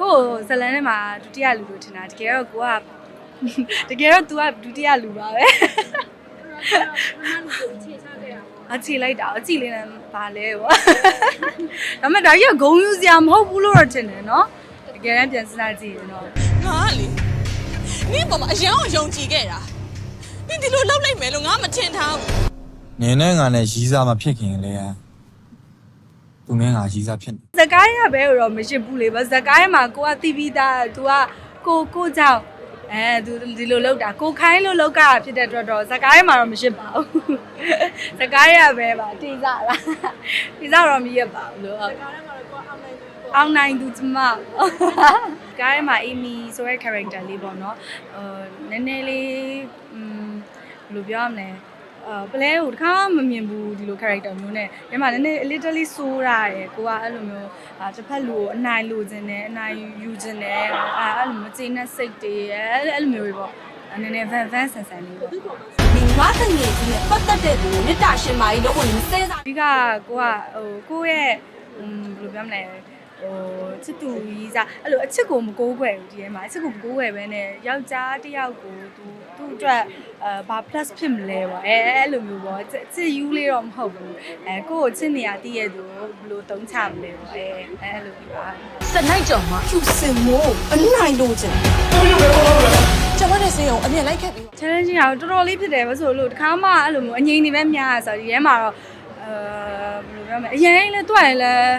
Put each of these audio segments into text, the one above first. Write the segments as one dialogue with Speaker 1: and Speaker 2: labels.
Speaker 1: ကိုယ်ဇလန်ထဲမှာဒုတိယလူလို့ထင်တာတကယ်တော့ကိုကတကယ်တော့ तू ကဒုတိယလူပါပဲအခြေလိုက်တာအကြည့်လေးနဲ့ပါလဲပေါ့ဒါပေမဲ့ဒါကြီးကဂုံယူစရာမဟုတ်ဘူးလို့တော့ထင်တယ်နော်တကယ်တမ်းပြန်စဉ်းစားကြည့်ရင်တော့
Speaker 2: ငါကလေနင့်ပေါ်မှာအရန်အောင်ယုံကြည်ခဲ့တာနင့်ဒီလိုလောက်လိုက်မယ်လို့ငါမထင်ထားဘူး
Speaker 3: နင်းနဲ့ငါနဲ့ရီးစားမဖြစ်ခင်လေ သူနဲ့ငါရီးစားဖြစ်နေ
Speaker 1: ဇကားရပဲတော့မရှိဘူးလေဗဇကားရမှာကိုကတီးပြီးသား तू ကကိုကိုကြောင့်အဲ तू ဒီလိုလောက်တာကိုခိုင်းလို့လောက်ကဖြစ်တဲ့အတွက်တော့ဇကားရမှာတော့မရှိပါဘူးဇကားရပဲပါတိစားလားတိစားတော့မရပါဘူးလို့ဟုတ်အောင်နိုင်သူကျမကားထဲမှာအီမီဆိုတဲ့ character လေးပေါ့နော်ဟိုနည်းနည်းလေးอืมဘယ်လိုပြောရမလဲအာ ပလဲကိုတခါမှမမြင်ဘူးဒီလို character မျိုးနဲ့ဒီမှာနည်းနည်း a little လေးစိုးရရယ်ကိုကအဲ့လိုမျိုးအာတစ်ဖက်လူကိုအနိုင်လိုချင်တယ်အနိုင်ယူချင်တယ်အာအဲ့လိုမျိုးစိတ်နဲ့စိတ်တွေအဲ့အဲ့လိုမျိုးတွေပေါ့အဲ့နည်းနည်း van van ဆန်ဆန်လေးပေါ့
Speaker 4: ဒီငါတငယ်ကြီးနဲ့ပတ်သက်တဲ့သူမေတ္တာရှင်မာကြီးလို့ကိုယ်မစဲစား
Speaker 1: အဓိကကိုကဟိုကိုယ့်ရဲ့ဟိုဘယ်လိုပြောမလဲ ဟိုချစ်သူကြီးစားအဲ့လိုအချစ်ကိုမကိုးကွယ်ဘူးဒီထဲမှာအချစ်ကိုမကိုးကွယ်ပဲနဲ့ယောက်ျားတစ်ယောက်ကိုသူသူ့အတွက်အဲဘာ plus ဖြစ်မလဲပေါ့အဲအဲ့လိုမျိုးပေါ့ချစ်ချစ်ယူလေးတော့မဟုတ်ဘူးအဲကိုယ့်ကိုချစ်နေရတည်ရသူကိုဘယ်လိုတုံးချမလဲပေါ့အဲအဲ့လိုမျိုးပါ
Speaker 4: တနိုင်ကြော်မှာဖြူစင်မို့အနိုင်လို့ချင်ကျွန်မနဲ့စင်အောင်အမြင်လိုက်ခဲ့ပြီး
Speaker 1: challenge ကတော်တော်လေးဖြစ်တယ်ဘာလို့ဆိုလို့တခါမှအဲ့လိုမျိုးအငိမ့်နေပဲများရဆိုတော့ဒီထဲမှာတော့အဲဘယ်လိုပြောမလဲအရင်လည်းတွက်ရင်လည်း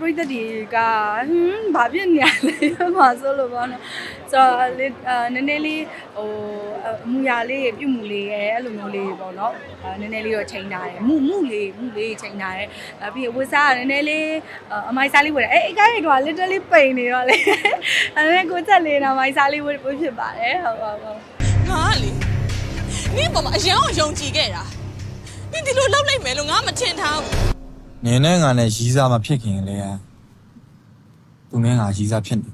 Speaker 1: ပရိသတ်တွေကဟင်းဘာဖြစ်နေရလဲမှာဆိုလို့ပေါ့နော်ဆိုတော့လေအာနည်းနည်းလေးဟိုအမူအရာလေးပြုတ်မှုလေးရဲ့အဲ့လိုမျိုးလေးပေါ့နော်အာနည်းနည်းလေးတော့ချိန်ထားတယ်မှုမှုလေးမှုလေးချိန်ထားတယ်အပြီးဝစ်စားကနည်းနည်းလေးအမိုက်စားလေးဝယ်တယ်အဲ့အကိုင်းကတော့ literally ပိန်နေတော့လေအဲ့ဒါကိုချက်လေးတော့မိုက်စားလေးဝယ်ဖြစ်ပါတယ်ဟုတ်ဟုတ်ဟုတ်
Speaker 2: ငါကလေနင့်ပေါ်မှာအရန်အောင်ယုံကြည်ခဲ့တာနင့်ဒီလိုလောက်လိုက်မယ်လို့ငါမထင်ထားဘူး
Speaker 3: နင်းနဲ့ငါနဲ့ရီးစားမဖြစ်ခင်လေသူနဲ့ငါရီးစားဖြစ်နေ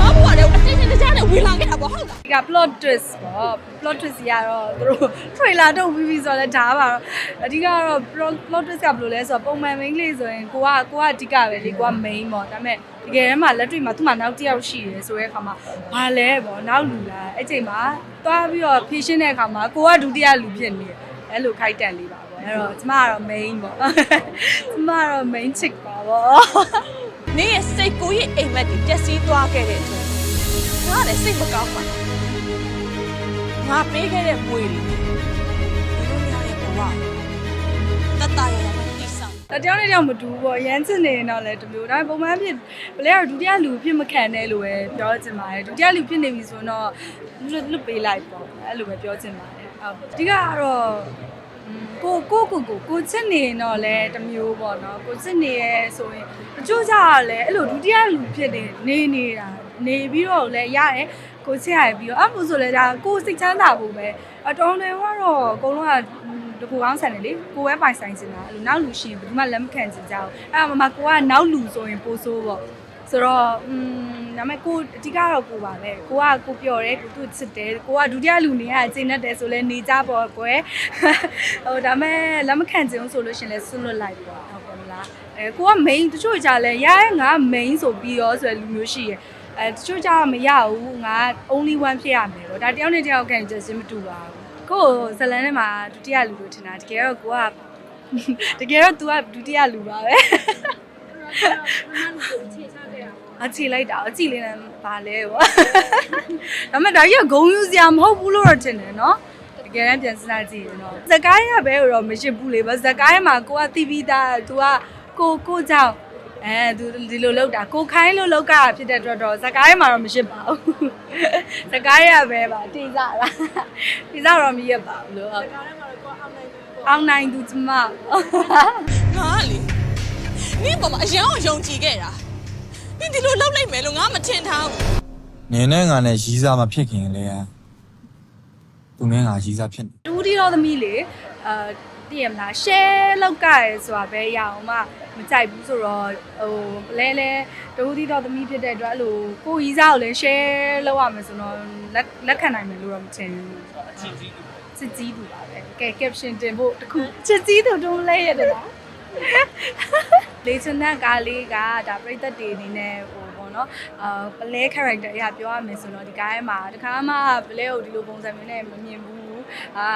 Speaker 2: ငါဘွားလည်းအတင်းတင်းကြားနဲ့ဝင်လာခဲ့တာပေါ့ဟုတ်လား
Speaker 1: ဒီက plot twist ပေါ့ plot twist ကြီးကတော့သူတို့ trailer ထုတ်ပြီးပြီဆိုတော့လည်းဒါပါတော့အဓိကတော့ plot plot twist ကဘယ်လိုလဲဆိုတော့ပုံမှန် main လေးဆိုရင်ကိုကကိုကအဓိကပဲလေကိုက main ပေါ့ဒါပေမဲ့တကယ်တမ်းမှာလက်တွေ့မှာသူ့မှာနောက်တစ်ယောက်ရှိတယ်ဆိုတဲ့အခါမှာဘာလဲပေါ့နောက်လူလားအဲ့ချိန်မှာသွားပြီးတော့ဖြည့်ရှင်းတဲ့အခါမှာကိုကဒုတိယလူဖြစ်နေတယ်အဲ့လိုခိုက်တန်လေးပါပေါ့ အဲ့တော့ကျမကတော့ main ပေါ့ကျမကတော့ main chick ပါပေါ့
Speaker 2: နင့်ရဲ့စိတ်ကိုရဲ့အိမ်မက်တွေပျက်စီးသွားခဲ့တဲ့အတွက်ငါကလည်းစိတ်မကောင်းပါငါပေးခဲ့တဲ့မွေတွေဒီလိုများရဲ့ဘဝတတရရမတိဆောက်
Speaker 1: တယောက်နဲ့တယောက်မတူဘူးပေါ့ရမ်းချစ်နေရင်တော့လည်းဒီလိုဒါပေမဲ့ပုံမှန်ဖြစ်ဘလဲကတော့ဒုတိယလူဖြစ်မခံနဲ့လို့ပဲပြောချင်ပါတယ်ဒုတိယလူဖြစ်နေပြီဆိုတော့လွတ်လွတ်ပေးလိုက်ပေါ့အဲ့လိုပဲပြောချင်ပါတယ်ဟုတ်အဓိကကတော့อืม ကိုကိုကိုကိုကိုချစ်နေရင်တော့လည်းတစ်မျိုးပေါ့နော်ကိုချစ်နေရဲဆိုရင်အကျိုးကြရလဲအဲ့လိုဒုတိယလူဖြစ်နေနေနေတာနေပြီးတော့လည်းရတယ်ကိုချစ်ရပြီးတော့အဲ့လိုဆိုလဲဒါကိုစိတ်ချမ်းသာဖို့ပဲအတော်တယ်ကတော့အကုန်လုံးကတကူကောင်းဆန်တယ်လေကိုပဲပိုင်ဆိုင်နေတာအဲ့လိုနောက်လူရှိရင်ဘယ်သူမှလက်မခံချင်ကြဘူးအဲ့ဒါမှမကိုကနောက်လူဆိုရင်ပိုဆိုးပေါ့ ဆိုတော့อืมဒါပေမဲ့ကိုအဓိကတော့ကိုပါပဲကိုကကိုပျော်တယ်ကိုသူ့ချစ်တယ်ကိုကဒုတိယလူနေရအချိန်နဲ့တယ်ဆိုလဲနေကြပေါ့ကွယ်ဟိုဒါပေမဲ့လက်မခံချင်ဘူးဆိုလို့ရှရင်လဲဆွလွတ်လိုက်ပေါ့ဟုတ်ပါမလားအဲကိုက main တချို့ကြလဲရရဲငါ main ဆိုပြီးရောဆိုရလူမျိုးရှိရယ်အဲတချို့ကြမရဘူးငါ only one ဖြစ်ရမယ်ပေါ့ဒါတယောက်နဲ့တယောက်ခံချက်ချင်းမတူပါဘူး ကိုယ်ဇလန်ထဲမှာဒုတိယလူလို့ထင်တာတကယ်တော့ကိုကတကယ်တော့ तू ကဒုတိယလူပါပဲအခြေ လိုက်တာအကြည့်လေးနဲ့ပါလဲပေါ့ဒါပေမဲ့ဒါကြီးကဂုံယူစရာမဟုတ်ဘူးလို့တော့ထင်တယ်နော်တကယ်တမ်းပြန်စဉ်းစားကြည့်ရင်တော့ဇကိုင်းရပဲတော့မရှိဘူးလေဗဇကိုင်းမှာကိုကတီးပြီးသား तू ကကိုကိုကြောင့်အဲ तू ဒီလိုလောက်တာကိုခိုင်းလို့လောက်ကဖြစ်တဲ့အတွက်တော့ဇကိုင်းမှာတော့မရှိပါဘူးဇကိုင်းရပဲပါတိစားလားတိစားတော့မရပါဘူးလို့ဟုတ်အောင်နိုင်သူကျမ
Speaker 2: ငါကလေနင့်ပေါ်မှာအရန်အောင်ယုံကြည်ခဲ့တာ နင့်ဒီလိုလောက်လိုက်မယ်လို့ငါမထင်ထားဘူး
Speaker 3: နင်းနဲ့ငါနဲ့ရီးစားမဖြစ်ခင်လေသူနဲ့ငါရီးစားဖြစ်နေ
Speaker 1: တူတီတော်သမီးလေအာတည်ရမလား share လောက်ကရဲဆိုတာပဲရအောင်မမကြိုက်ဘူးဆိုတော့ဟိုလဲလဲတူတီတော်သမီးဖြစ်တဲ့အတွက်အဲ့လိုကိုကြီးစားကိုလည်း share လောက်ရမယ်ဆိုတော့လက်လက်ခံနိုင်မယ်လို့တော့မထင်ဘူးချစ်ကြီးသူချစ်ကြီးသူပါပဲကဲ caption တင်ဖို့တခုချစ်ကြီးသူတုံးလဲရတယ်လား လေချန်တဲ့ကားလေးကဒါပြိသက်တွေအနေနဲ့ဟိုဘောပေါ့နော်အာပလဲ character အရာပြောရမယ်ဆိုတော့ဒီကားထဲမှာတခါမှပလဲကိုဒီလိုပုံစံမျိုးနဲ့မမြင်ဘူးအာ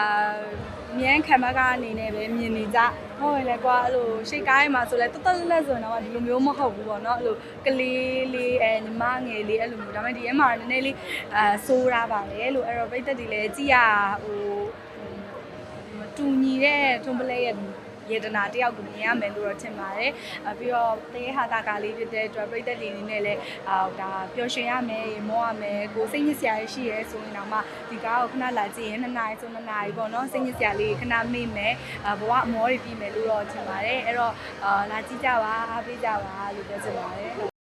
Speaker 1: မြန်းခံမကအနေနဲ့ပဲမြင်နေကြဟုတ်ရင်လည်းကွာအဲ့လိုရှေ့ကားထဲမှာဆိုလဲတတ်တတ်လက်လက်ဆိုတော့ဒီလိုမျိုးမဟုတ်ဘူးပေါ့နော်အဲ့လိုကလေးလေးအဲညီမငယ်လေးအဲ့လိုမျိုးဒါပေမဲ့ဒီထဲမှာနည်းနည်းလေးအာစိုးရပါတယ်လို့အဲ့တော့ပိတ်သက်တွေလည်းကြည့်ရဟိုမတူညီတဲ့ထွန်ပလဲရဲ့ ယေတနာတယောက်ကိုမြင်ရမယ်လို့တော့ထင်ပါတယ်။အပြီးတော့တေးဟာတာကာလေးဖြစ်တဲ့အတွက်ပြိသက်တွေအနေနဲ့လည်းအာဒါပျော်ရွှင်ရမယ်ရေမောရမယ်ကိုစိတ်ညစ်စရာရှိရဲဆိုရင်တော့မှဒီကားကိုခဏလာကြည့်ရင်နှစ်နာရီဆိုနှစ်နာရီပေါ့နော်စိတ်ညစ်စရာလေးခဏမေ့မယ်အာဘဝအမောတွေပြီးမယ်လို့တော့ထင်ပါတယ်။အဲ့တော့အာလာကြည့်ကြပါအားပေးကြပါလို့ပြောချင်ပါတယ်